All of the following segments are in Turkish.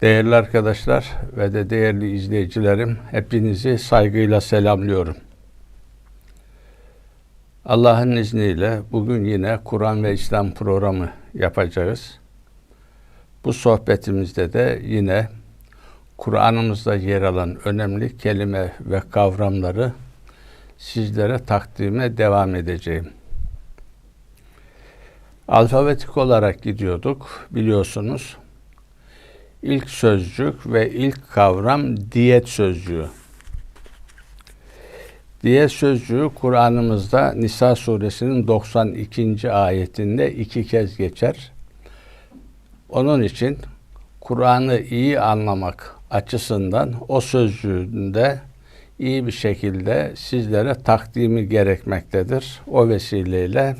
Değerli arkadaşlar ve de değerli izleyicilerim, hepinizi saygıyla selamlıyorum. Allah'ın izniyle bugün yine Kur'an ve İslam programı yapacağız. Bu sohbetimizde de yine Kur'an'ımızda yer alan önemli kelime ve kavramları sizlere takdime devam edeceğim. Alfabetik olarak gidiyorduk biliyorsunuz. İlk sözcük ve ilk kavram diyet sözcüğü. Diyet sözcüğü Kur'an'ımızda Nisa suresinin 92. ayetinde iki kez geçer. Onun için Kur'an'ı iyi anlamak açısından o sözcüğünde iyi bir şekilde sizlere takdimi gerekmektedir. O vesileyle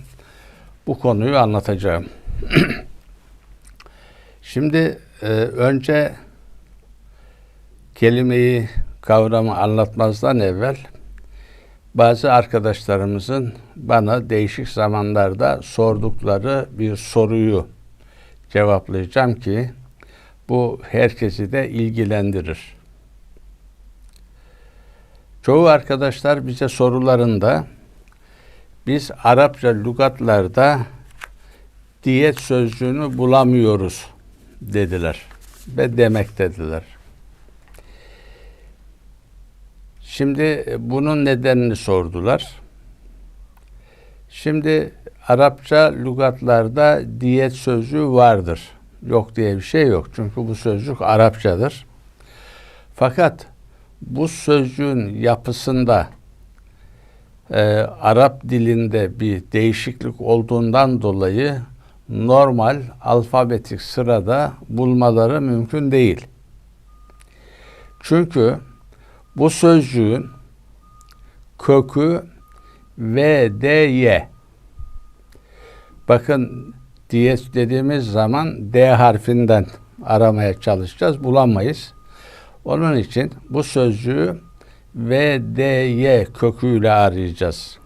bu konuyu anlatacağım. Şimdi e, önce kelimeyi, kavramı anlatmazdan evvel bazı arkadaşlarımızın bana değişik zamanlarda sordukları bir soruyu cevaplayacağım ki bu herkesi de ilgilendirir. Çoğu arkadaşlar bize sorularında biz Arapça lügatlarda diyet sözcüğünü bulamıyoruz dediler ve demek dediler. Şimdi bunun nedenini sordular. Şimdi Arapça lügatlarda diyet sözcüğü vardır. Yok diye bir şey yok. Çünkü bu sözcük Arapçadır. Fakat bu sözcüğün yapısında e, Arap dilinde bir değişiklik olduğundan dolayı normal alfabetik sırada bulmaları mümkün değil. Çünkü bu sözcüğün kökü V, D, Y. Bakın diyet dediğimiz zaman D harfinden aramaya çalışacağız. Bulamayız. Onun için bu sözcüğü V, D, Y köküyle arayacağız.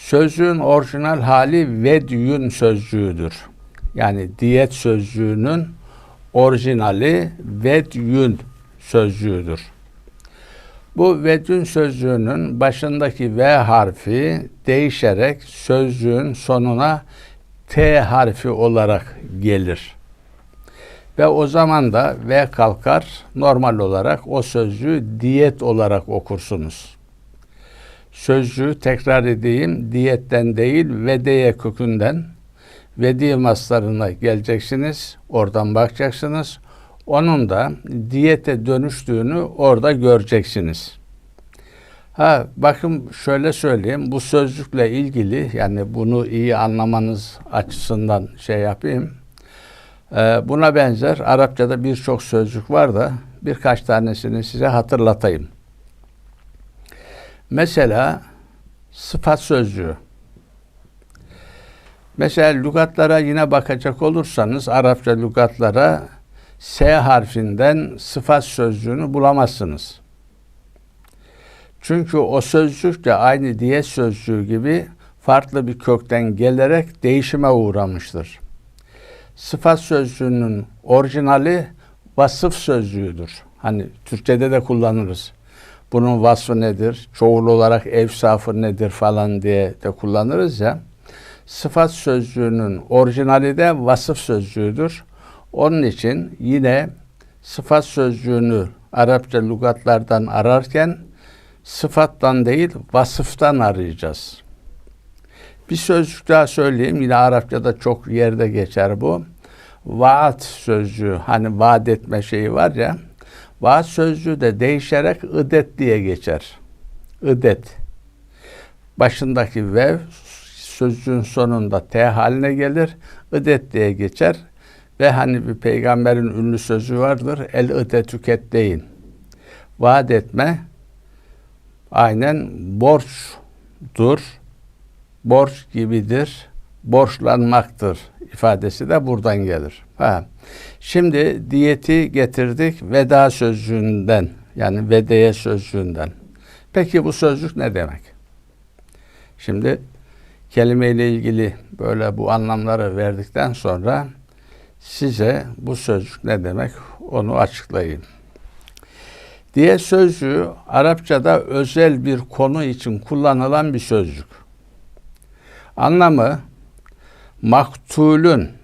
Sözcüğün orijinal hali vedyün sözcüğüdür. Yani diyet sözcüğünün orijinali vedyün sözcüğüdür. Bu vedün sözcüğünün başındaki V harfi değişerek sözcüğün sonuna T harfi olarak gelir. Ve o zaman da V kalkar. Normal olarak o sözcüğü diyet olarak okursunuz. Sözcüğü tekrar edeyim. Diyetten değil vedeye kökünden vedi maslarına geleceksiniz. Oradan bakacaksınız. Onun da diyete dönüştüğünü orada göreceksiniz. Ha bakın şöyle söyleyeyim. Bu sözcükle ilgili yani bunu iyi anlamanız açısından şey yapayım. Ee, buna benzer Arapçada birçok sözcük var da birkaç tanesini size hatırlatayım. Mesela sıfat sözcüğü. Mesela lügatlara yine bakacak olursanız Arapça lügatlara S harfinden sıfat sözcüğünü bulamazsınız. Çünkü o sözcük de aynı diyet sözcüğü gibi farklı bir kökten gelerek değişime uğramıştır. Sıfat sözcüğünün orijinali vasıf sözcüğüdür. Hani Türkçede de kullanırız. Bunun vasfı nedir? Çoğul olarak evsafı nedir falan diye de kullanırız ya. Sıfat sözcüğünün orijinali de vasıf sözcüğüdür. Onun için yine sıfat sözcüğünü Arapça lügatlardan ararken sıfattan değil vasıftan arayacağız. Bir sözcük daha söyleyeyim. Yine Arapçada çok yerde geçer bu. Vaat sözcüğü hani vaat etme şeyi var ya. Vaat sözcüğü de değişerek idet diye geçer. İdet. Başındaki vev sözcüğün sonunda T haline gelir. İdet diye geçer. Ve hani bir peygamberin ünlü sözü vardır. El ite tüket deyin. Vaat etme aynen borçtur. Borç gibidir. Borçlanmaktır ifadesi de buradan gelir. Ha. Şimdi diyeti getirdik veda sözcüğünden yani vedeye sözcüğünden. Peki bu sözcük ne demek? Şimdi kelimeyle ilgili böyle bu anlamları verdikten sonra size bu sözcük ne demek onu açıklayayım. Diye sözcüğü Arapçada özel bir konu için kullanılan bir sözcük. Anlamı maktulün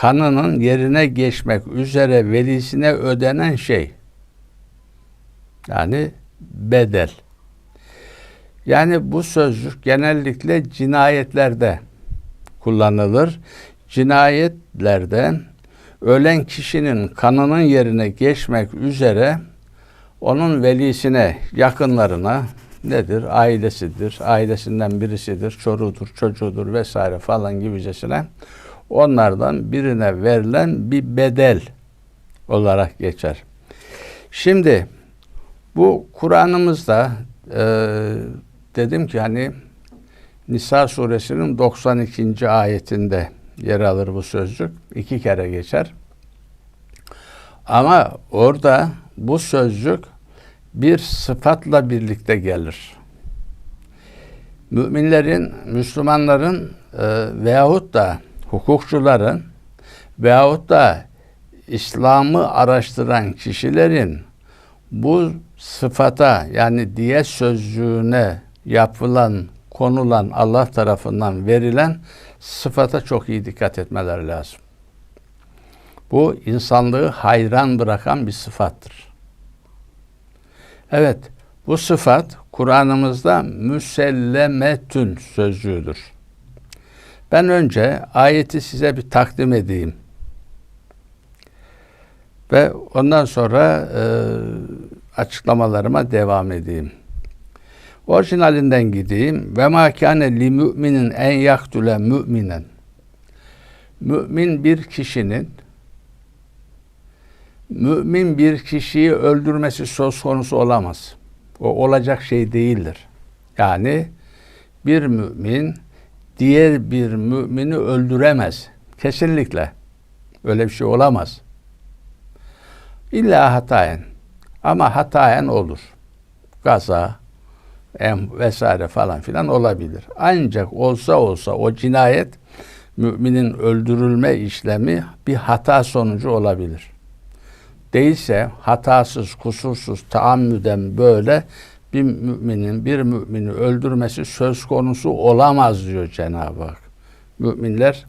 kanının yerine geçmek üzere velisine ödenen şey. Yani bedel. Yani bu sözcük genellikle cinayetlerde kullanılır. Cinayetlerde ölen kişinin kanının yerine geçmek üzere onun velisine, yakınlarına nedir? Ailesidir, ailesinden birisidir, çoruğudur, çocuğudur vesaire falan gibicesine onlardan birine verilen bir bedel olarak geçer. Şimdi bu Kur'an'ımızda e, dedim ki hani Nisa suresinin 92. ayetinde yer alır bu sözcük. iki kere geçer. Ama orada bu sözcük bir sıfatla birlikte gelir. Müminlerin, Müslümanların e, veyahut da hukukçuların veyahut da İslam'ı araştıran kişilerin bu sıfata yani diye sözcüğüne yapılan, konulan Allah tarafından verilen sıfata çok iyi dikkat etmeleri lazım. Bu insanlığı hayran bırakan bir sıfattır. Evet, bu sıfat Kur'an'ımızda müsellemetün sözcüğüdür. Ben önce ayeti size bir takdim edeyim. Ve ondan sonra e, açıklamalarıma devam edeyim. Orijinalinden gideyim. Ve ma kâne li müminin en yaktule müminen. Mümin bir kişinin mümin bir kişiyi öldürmesi söz konusu olamaz. O olacak şey değildir. Yani bir mümin diğer bir mümini öldüremez. Kesinlikle. Öyle bir şey olamaz. İlla hatayen. Ama hatayen olur. Gaza, em vesaire falan filan olabilir. Ancak olsa olsa o cinayet müminin öldürülme işlemi bir hata sonucu olabilir. Değilse hatasız, kusursuz, taammüden böyle bir müminin bir mümini öldürmesi söz konusu olamaz diyor Cenab-ı Hak. Müminler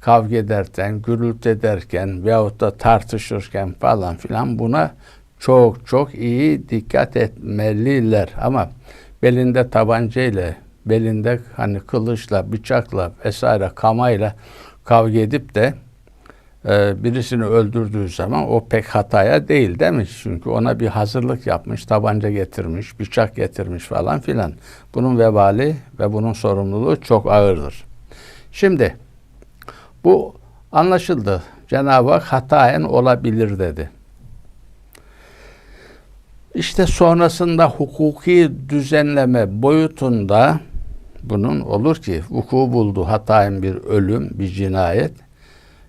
kavga ederken, gürültü ederken veyahut da tartışırken falan filan buna çok çok iyi dikkat etmeliler. Ama belinde tabancayla, belinde hani kılıçla, bıçakla vesaire kamayla kavga edip de birisini öldürdüğü zaman o pek hataya değil mi? Çünkü ona bir hazırlık yapmış, tabanca getirmiş, bıçak getirmiş falan filan. Bunun vebali ve bunun sorumluluğu çok ağırdır. Şimdi bu anlaşıldı. Cenab-ı Hak hataen olabilir dedi. İşte sonrasında hukuki düzenleme boyutunda bunun olur ki vuku buldu hataen bir ölüm, bir cinayet.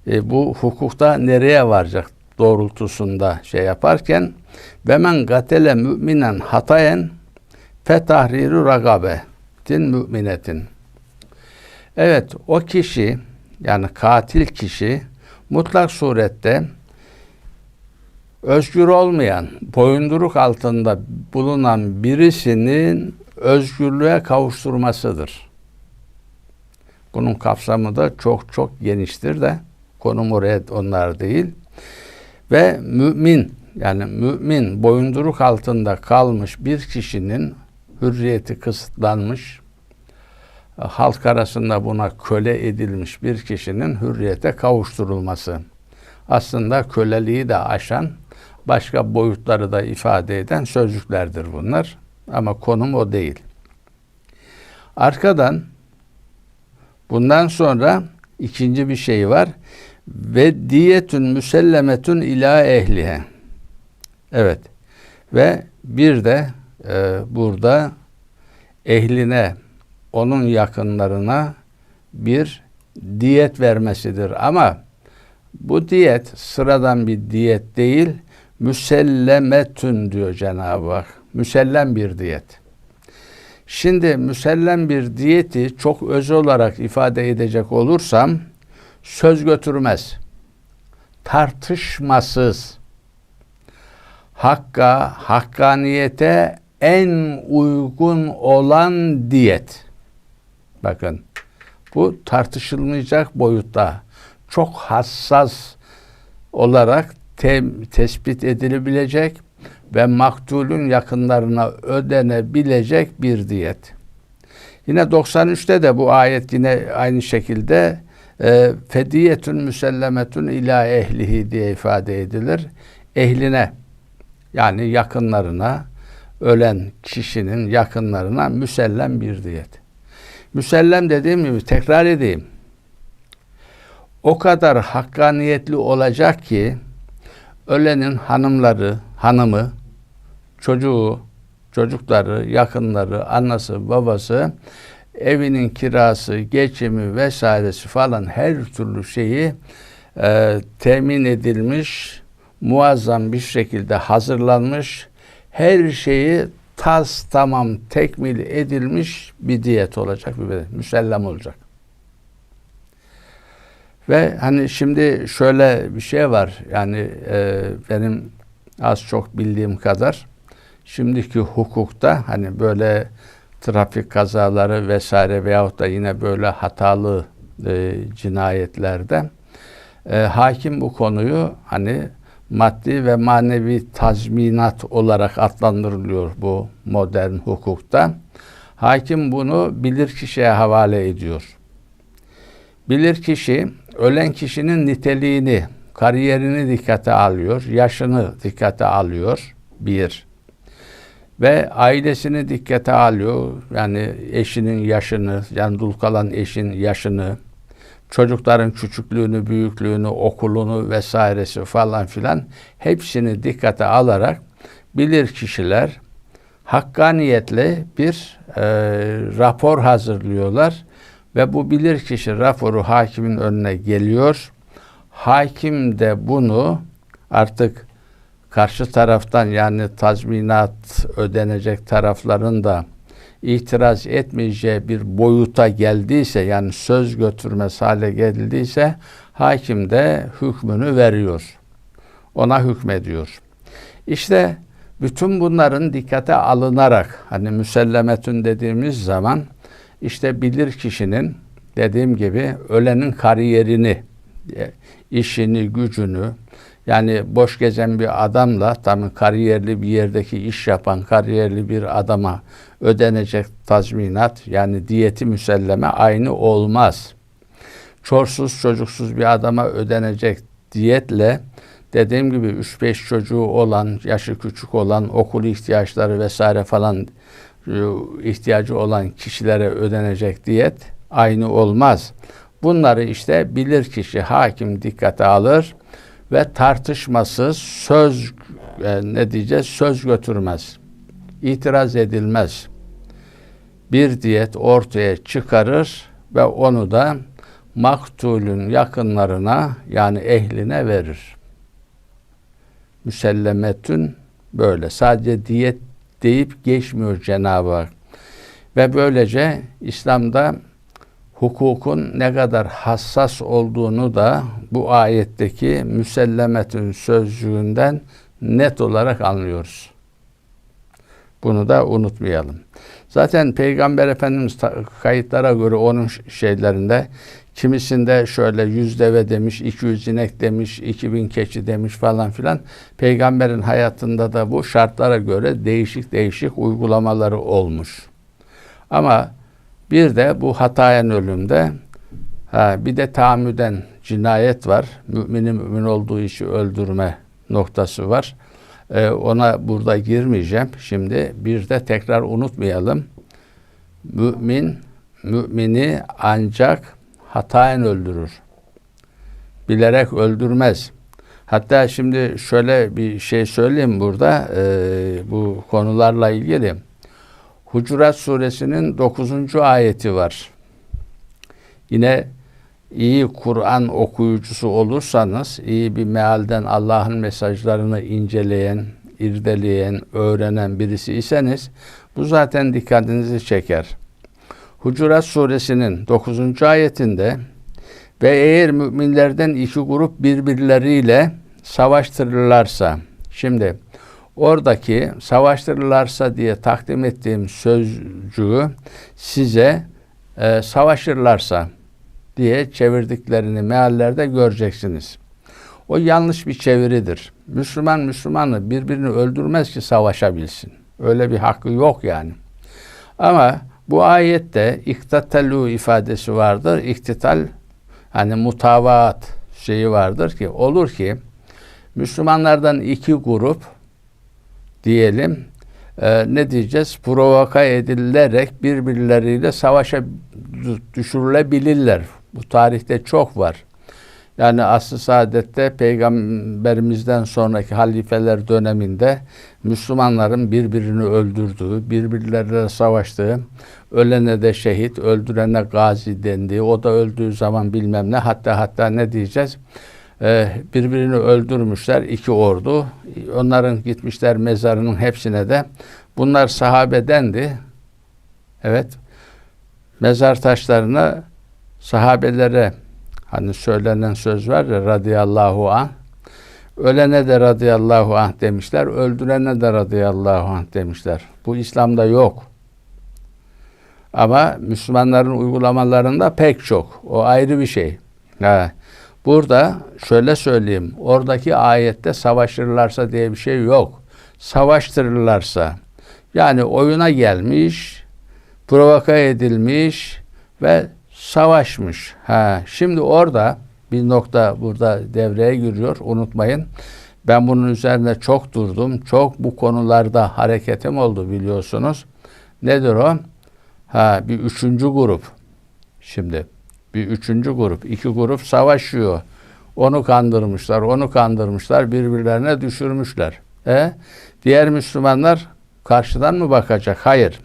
E, bu hukukta nereye varacak doğrultusunda şey yaparken ve men gatele müminen hatayen fetahriru ragabetin müminetin. Evet o kişi yani katil kişi mutlak surette özgür olmayan, boyunduruk altında bulunan birisinin özgürlüğe kavuşturmasıdır. Bunun kapsamı da çok çok geniştir de konum oraya onlar değil. Ve mümin yani mümin boyunduruk altında kalmış bir kişinin hürriyeti kısıtlanmış, halk arasında buna köle edilmiş bir kişinin hürriyete kavuşturulması. Aslında köleliği de aşan başka boyutları da ifade eden sözcüklerdir bunlar. Ama konum o değil. Arkadan bundan sonra ikinci bir şey var. Ve diyetün müsellemetün ila ehlihe. Evet. Ve bir de e, burada ehline, onun yakınlarına bir diyet vermesidir. Ama bu diyet sıradan bir diyet değil, müsellemetün diyor Cenab-ı Hak. Müsellem bir diyet. Şimdi müsellem bir diyeti çok öz olarak ifade edecek olursam söz götürmez. tartışmasız hakka, hakkaniyete en uygun olan diyet. Bakın bu tartışılmayacak boyutta çok hassas olarak te tespit edilebilecek ve maktulün yakınlarına ödenebilecek bir diyet. Yine 93'te de bu ayet yine aynı şekilde e, fediyetün müsellemetün ila ehlihi diye ifade edilir. Ehline yani yakınlarına ölen kişinin yakınlarına müsellem bir diyet. Müsellem dediğim gibi tekrar edeyim. O kadar hakkaniyetli olacak ki ölenin hanımları, hanımı, çocuğu, çocukları, yakınları, annesi, babası, evinin kirası, geçimi vesairesi falan her türlü şeyi e, temin edilmiş, muazzam bir şekilde hazırlanmış, her şeyi tas tamam tekmil edilmiş bir diyet olacak, bir müsellem olacak. Ve hani şimdi şöyle bir şey var, yani e, benim az çok bildiğim kadar, şimdiki hukukta hani böyle trafik kazaları vesaire veyahut da yine böyle hatalı e, cinayetlerde e, hakim bu konuyu hani maddi ve manevi tazminat olarak adlandırılıyor bu modern hukukta. Hakim bunu bilir kişiye havale ediyor. Bilir kişi ölen kişinin niteliğini, kariyerini dikkate alıyor, yaşını dikkate alıyor. Bir ve ailesini dikkate alıyor. Yani eşinin yaşını, yani dul kalan eşin yaşını, çocukların küçüklüğünü, büyüklüğünü, okulunu vesairesi falan filan hepsini dikkate alarak bilir kişiler hakkaniyetle bir e, rapor hazırlıyorlar ve bu bilir kişi raporu hakimin önüne geliyor. Hakim de bunu artık karşı taraftan yani tazminat ödenecek tarafların da itiraz etmeyeceği bir boyuta geldiyse yani söz götürmez hale geldiyse hakim de hükmünü veriyor. Ona hükmediyor. İşte bütün bunların dikkate alınarak hani müsellemetün dediğimiz zaman işte bilir kişinin dediğim gibi ölenin kariyerini, işini, gücünü, yani boş gezen bir adamla tabii kariyerli bir yerdeki iş yapan kariyerli bir adama ödenecek tazminat yani diyeti müselleme aynı olmaz. Çorsuz çocuksuz bir adama ödenecek diyetle dediğim gibi 3-5 çocuğu olan, yaşı küçük olan, okul ihtiyaçları vesaire falan e, ihtiyacı olan kişilere ödenecek diyet aynı olmaz. Bunları işte bilir kişi hakim dikkate alır ve tartışmasız söz e, ne diyeceğiz söz götürmez. İtiraz edilmez. Bir diyet ortaya çıkarır ve onu da maktulün yakınlarına yani ehline verir. Müsellemetün böyle. Sadece diyet deyip geçmiyor Cenab-ı Hak. Ve böylece İslam'da hukukun ne kadar hassas olduğunu da bu ayetteki müsellemetün sözcüğünden net olarak anlıyoruz. Bunu da unutmayalım. Zaten Peygamber Efendimiz kayıtlara göre onun şeylerinde kimisinde şöyle yüz deve demiş, iki yüz inek demiş, iki bin keçi demiş falan filan. Peygamberin hayatında da bu şartlara göre değişik değişik uygulamaları olmuş. Ama bir de bu hatayen ölümde ha, bir de tahammüden cinayet var. Müminin mümin olduğu işi öldürme noktası var. Ee, ona burada girmeyeceğim. Şimdi bir de tekrar unutmayalım. Mümin mümini ancak hatayen öldürür. Bilerek öldürmez. Hatta şimdi şöyle bir şey söyleyeyim burada e, bu konularla ilgili. Hucurat suresinin 9. ayeti var. Yine iyi Kur'an okuyucusu olursanız, iyi bir mealden Allah'ın mesajlarını inceleyen, irdeleyen, öğrenen birisi iseniz bu zaten dikkatinizi çeker. Hucurat suresinin 9. ayetinde Ve eğer müminlerden iki grup birbirleriyle savaştırırlarsa, şimdi oradaki savaştırırlarsa diye takdim ettiğim sözcüğü size e, savaşırlarsa diye çevirdiklerini meallerde göreceksiniz. O yanlış bir çeviridir. Müslüman Müslümanı birbirini öldürmez ki savaşabilsin. Öyle bir hakkı yok yani. Ama bu ayette iktatalu ifadesi vardır. İktital hani mutavaat şeyi vardır ki olur ki Müslümanlardan iki grup diyelim e, ne diyeceğiz? Provoka edilerek birbirleriyle savaşa düşürülebilirler. Bu tarihte çok var. Yani asr-ı saadette peygamberimizden sonraki halifeler döneminde Müslümanların birbirini öldürdüğü, birbirleriyle savaştığı, ölene de şehit, öldürene gazi dendiği, o da öldüğü zaman bilmem ne, hatta hatta ne diyeceğiz? Ee, birbirini öldürmüşler iki ordu. Onların gitmişler mezarının hepsine de. Bunlar sahabedendi. Evet. Mezar taşlarına sahabelere Hani söylenen söz var ya radıyallahu anh. Ölene de radıyallahu anh demişler, öldürene de radıyallahu anh demişler. Bu İslam'da yok. Ama Müslümanların uygulamalarında pek çok. O ayrı bir şey. Ha. Burada şöyle söyleyeyim. Oradaki ayette savaşırlarsa diye bir şey yok. Savaştırırlarsa. Yani oyuna gelmiş, provoka edilmiş ve savaşmış. Ha, şimdi orada bir nokta burada devreye giriyor. Unutmayın. Ben bunun üzerine çok durdum. Çok bu konularda hareketim oldu biliyorsunuz. Nedir o? Ha, bir üçüncü grup. Şimdi bir üçüncü grup. iki grup savaşıyor. Onu kandırmışlar, onu kandırmışlar, birbirlerine düşürmüşler. E, diğer Müslümanlar karşıdan mı bakacak? Hayır.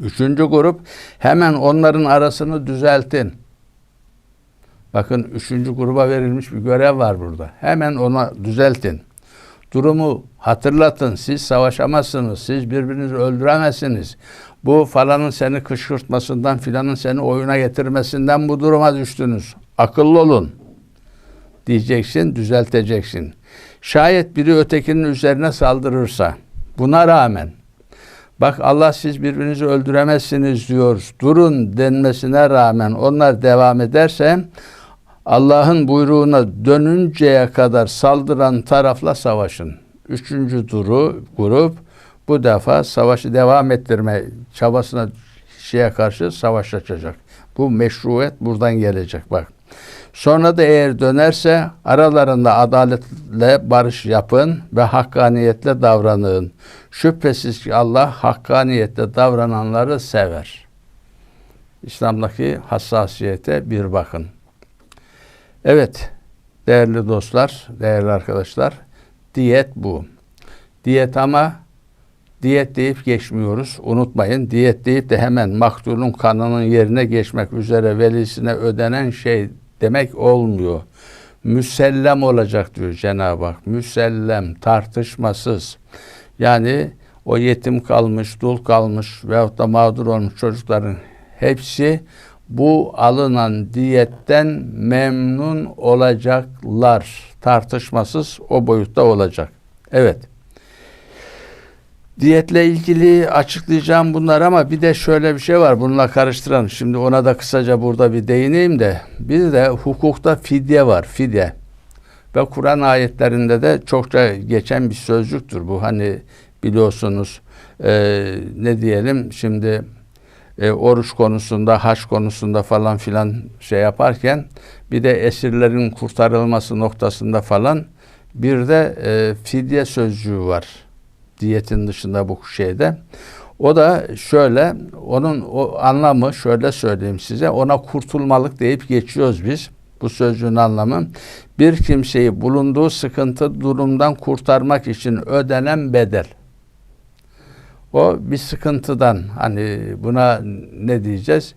Üçüncü grup hemen onların arasını düzeltin. Bakın üçüncü gruba verilmiş bir görev var burada. Hemen ona düzeltin. Durumu hatırlatın. Siz savaşamazsınız. Siz birbirinizi öldüremezsiniz. Bu falanın seni kışkırtmasından filanın seni oyuna getirmesinden bu duruma düştünüz. Akıllı olun. Diyeceksin, düzelteceksin. Şayet biri ötekinin üzerine saldırırsa buna rağmen Bak Allah siz birbirinizi öldüremezsiniz diyor. Durun denmesine rağmen onlar devam ederse Allah'ın buyruğuna dönünceye kadar saldıran tarafla savaşın. Üçüncü duru grup bu defa savaşı devam ettirme çabasına şeye karşı savaş açacak. Bu meşruiyet buradan gelecek bak. Sonra da eğer dönerse aralarında adaletle barış yapın ve hakkaniyetle davranın. Şüphesiz ki Allah hakkaniyetle davrananları sever. İslam'daki hassasiyete bir bakın. Evet, değerli dostlar, değerli arkadaşlar, diyet bu. Diyet ama diyet deyip geçmiyoruz. Unutmayın, diyet deyip de hemen maktulun kanının yerine geçmek üzere velisine ödenen şey demek olmuyor. Müsellem olacak diyor Cenab-ı Hak. Müsellem, tartışmasız. Yani o yetim kalmış, dul kalmış veyahut da mağdur olmuş çocukların hepsi bu alınan diyetten memnun olacaklar. Tartışmasız o boyutta olacak. Evet. Diyetle ilgili açıklayacağım bunlar ama bir de şöyle bir şey var. Bununla karıştıran. Şimdi ona da kısaca burada bir değineyim de. Bir de hukukta fidye var. Fidye. Ve Kur'an ayetlerinde de çokça geçen bir sözcüktür bu. Hani biliyorsunuz e, ne diyelim şimdi e, oruç konusunda, haç konusunda falan filan şey yaparken bir de esirlerin kurtarılması noktasında falan bir de e, fidye sözcüğü var diyetin dışında bu şeyde. O da şöyle, onun o anlamı şöyle söyleyeyim size, ona kurtulmalık deyip geçiyoruz biz. Bu sözcüğün anlamı bir kimseyi bulunduğu sıkıntı durumdan kurtarmak için ödenen bedel. O bir sıkıntıdan hani buna ne diyeceğiz?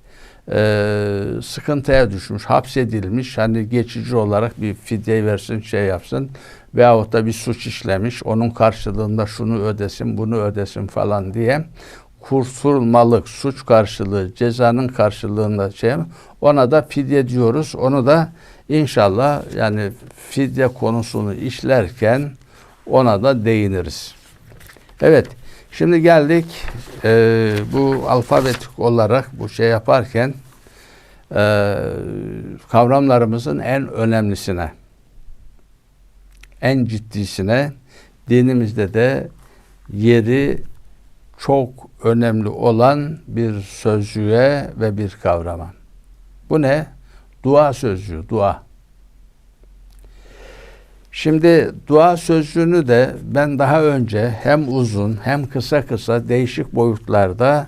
Ee, sıkıntıya düşmüş, hapsedilmiş, hani geçici olarak bir fidye versin, şey yapsın veyahut da bir suç işlemiş, onun karşılığında şunu ödesin, bunu ödesin falan diye kurtulmalık suç karşılığı cezanın karşılığında şey ona da fidye diyoruz. Onu da inşallah yani fidye konusunu işlerken ona da değiniriz. Evet. Şimdi geldik e, bu alfabetik olarak bu şey yaparken e, kavramlarımızın en önemlisine en ciddisine dinimizde de yeri çok önemli olan bir sözcüğe ve bir kavrama. Bu ne? Dua sözcüğü, dua. Şimdi dua sözcüğünü de ben daha önce hem uzun hem kısa kısa değişik boyutlarda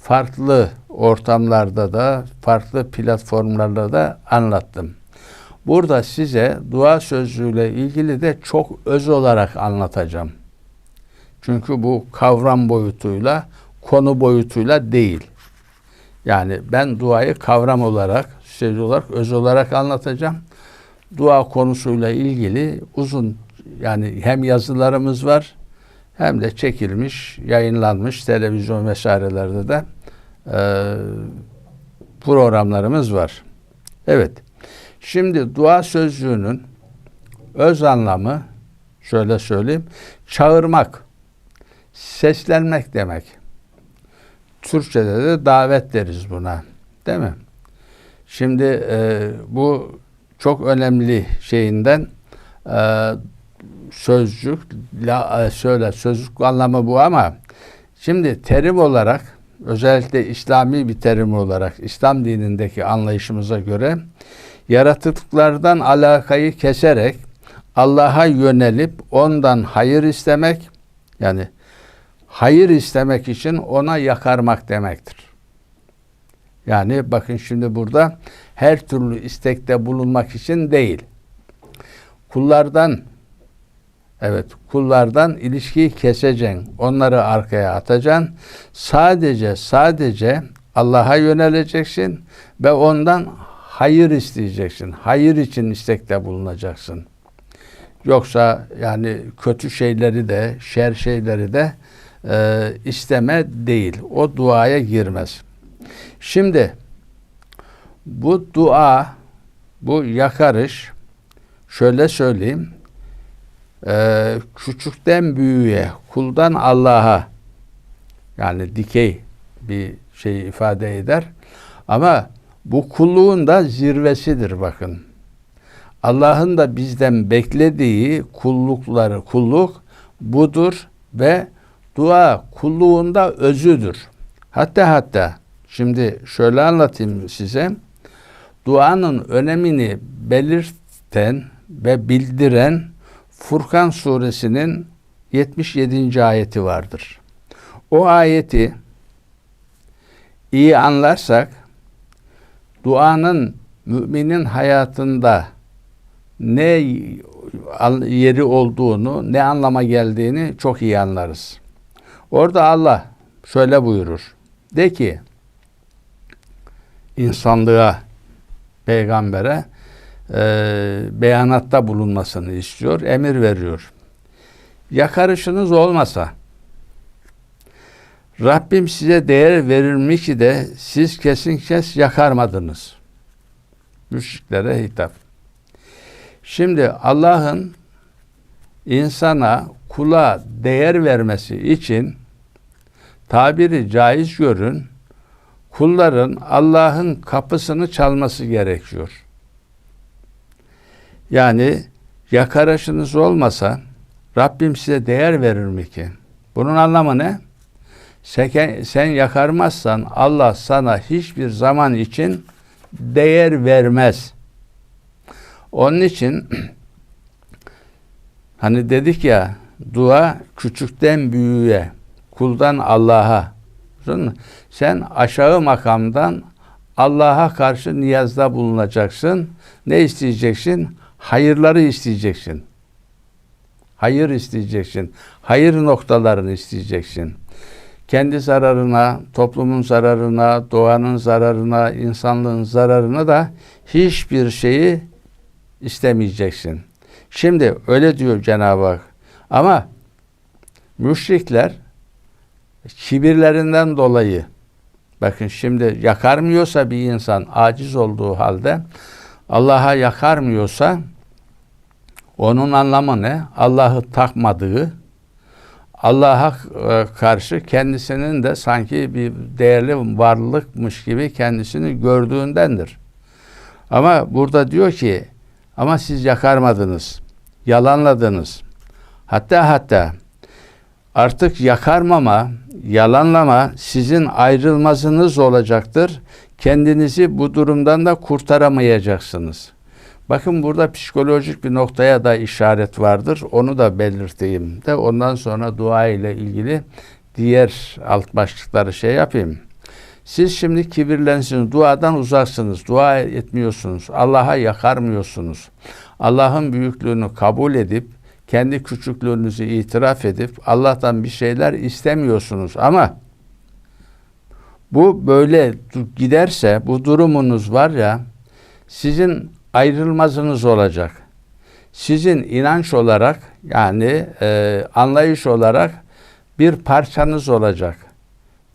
farklı ortamlarda da farklı platformlarda da anlattım. Burada size dua sözcüğüyle ilgili de çok öz olarak anlatacağım. Çünkü bu kavram boyutuyla, konu boyutuyla değil. Yani ben duayı kavram olarak, söz olarak, öz olarak anlatacağım. Dua konusuyla ilgili uzun yani hem yazılarımız var hem de çekilmiş, yayınlanmış televizyon vesairelerde de e, programlarımız var. Evet. Şimdi dua sözcüğünün öz anlamı şöyle söyleyeyim. Çağırmak, seslenmek demek. Türkçede de davet deriz buna. Değil mi? Şimdi e, bu çok önemli şeyinden e, sözcük la, e, söyle sözcük anlamı bu ama şimdi terim olarak özellikle İslami bir terim olarak İslam dinindeki anlayışımıza göre yaratıklardan alakayı keserek Allah'a yönelip ondan hayır istemek yani hayır istemek için ona yakarmak demektir. Yani bakın şimdi burada her türlü istekte bulunmak için değil. Kullardan evet kullardan ilişkiyi keseceksin. Onları arkaya atacaksın. Sadece sadece Allah'a yöneleceksin ve ondan hayır isteyeceksin. Hayır için istekte bulunacaksın. Yoksa yani kötü şeyleri de, şer şeyleri de e, isteme değil. O duaya girmez. Şimdi bu dua, bu yakarış, şöyle söyleyeyim, e, küçükten büyüğe, kuldan Allah'a, yani dikey bir şey ifade eder. Ama bu kulluğun da zirvesidir bakın. Allah'ın da bizden beklediği kullukları, kulluk budur ve dua kulluğunda özüdür. Hatta hatta şimdi şöyle anlatayım size. Duanın önemini belirten ve bildiren Furkan suresinin 77. ayeti vardır. O ayeti iyi anlarsak duanın müminin hayatında ne yeri olduğunu, ne anlama geldiğini çok iyi anlarız. Orada Allah şöyle buyurur. De ki insanlığa, peygambere e, beyanatta bulunmasını istiyor, emir veriyor. Yakarışınız olmasa, Rabbim size değer verilmiş ki de siz kesin kes yakarmadınız. Müşriklere hitap. Şimdi Allah'ın insana, kula değer vermesi için tabiri caiz görün, kulların Allah'ın kapısını çalması gerekiyor. Yani yakarışınız olmasa Rabbim size değer verir mi ki? Bunun anlamı ne? Sen, sen yakarmazsan Allah sana hiçbir zaman için değer vermez. Onun için hani dedik ya dua küçükten büyüğe, kuldan Allah'a. Sen aşağı makamdan Allah'a karşı niyazda bulunacaksın. Ne isteyeceksin? Hayırları isteyeceksin. Hayır isteyeceksin. Hayır noktalarını isteyeceksin kendi zararına, toplumun zararına, doğanın zararına, insanlığın zararına da hiçbir şeyi istemeyeceksin. Şimdi öyle diyor Cenab-ı Hak. Ama müşrikler kibirlerinden dolayı bakın şimdi yakarmıyorsa bir insan aciz olduğu halde Allah'a yakarmıyorsa onun anlamı ne? Allah'ı takmadığı, Allah'a e, karşı kendisinin de sanki bir değerli varlıkmış gibi kendisini gördüğündendir. Ama burada diyor ki ama siz yakarmadınız, yalanladınız. Hatta hatta artık yakarmama, yalanlama sizin ayrılmazınız olacaktır. Kendinizi bu durumdan da kurtaramayacaksınız. Bakın burada psikolojik bir noktaya da işaret vardır. Onu da belirteyim de ondan sonra dua ile ilgili diğer alt başlıkları şey yapayım. Siz şimdi kibirlensiniz, duadan uzaksınız, dua etmiyorsunuz, Allah'a yakarmıyorsunuz. Allah'ın büyüklüğünü kabul edip, kendi küçüklüğünüzü itiraf edip, Allah'tan bir şeyler istemiyorsunuz. Ama bu böyle giderse, bu durumunuz var ya, sizin ayrılmazınız olacak. Sizin inanç olarak, yani e, anlayış olarak bir parçanız olacak.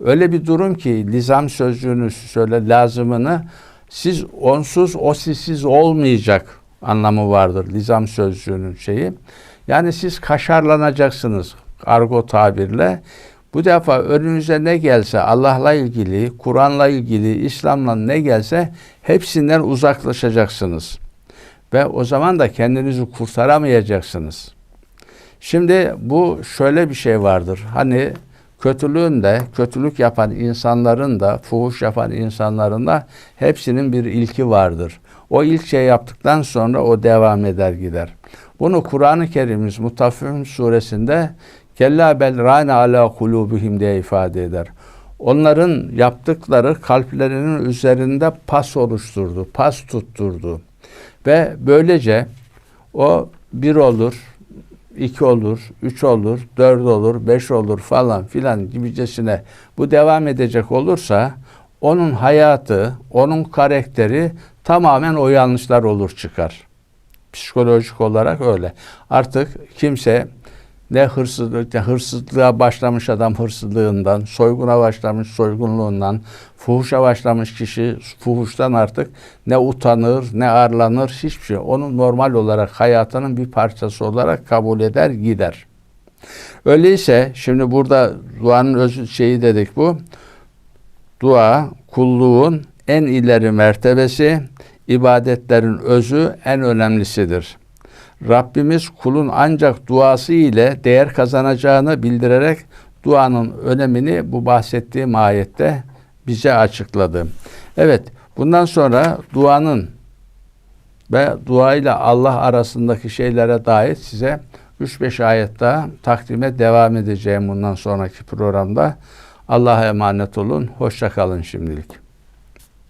Öyle bir durum ki lizam sözcüğünü söyle lazımını siz onsuz o sizsiz olmayacak anlamı vardır lizam sözcüğünün şeyi. Yani siz kaşarlanacaksınız argo tabirle. Bu defa önünüze ne gelse Allah'la ilgili, Kur'an'la ilgili, İslam'la ne gelse hepsinden uzaklaşacaksınız. Ve o zaman da kendinizi kurtaramayacaksınız. Şimdi bu şöyle bir şey vardır. Hani kötülüğün de, kötülük yapan insanların da, fuhuş yapan insanların da hepsinin bir ilki vardır. O ilk şey yaptıktan sonra o devam eder gider. Bunu Kur'an-ı Kerim'imiz Mutaffifin suresinde Kella bel râne ala kulubihim diye ifade eder. Onların yaptıkları kalplerinin üzerinde pas oluşturdu, pas tutturdu. Ve böylece o bir olur, iki olur, üç olur, dört olur, beş olur falan filan gibicesine bu devam edecek olursa onun hayatı, onun karakteri tamamen o yanlışlar olur çıkar. Psikolojik olarak öyle. Artık kimse ne hırsızlık, ne hırsızlığa başlamış adam hırsızlığından, soyguna başlamış soygunluğundan, fuhuşa başlamış kişi fuhuştan artık ne utanır, ne arlanır, hiçbir şey. Onu normal olarak hayatının bir parçası olarak kabul eder, gider. Öyleyse şimdi burada duanın özü şeyi dedik bu. Dua kulluğun en ileri mertebesi, ibadetlerin özü en önemlisidir. Rabbimiz kulun ancak duası ile değer kazanacağını bildirerek duanın önemini bu bahsettiğim ayette bize açıkladı. Evet, bundan sonra duanın ve dua ile Allah arasındaki şeylere dair size 3-5 ayet daha takdime devam edeceğim bundan sonraki programda. Allah'a emanet olun. Hoşça kalın şimdilik.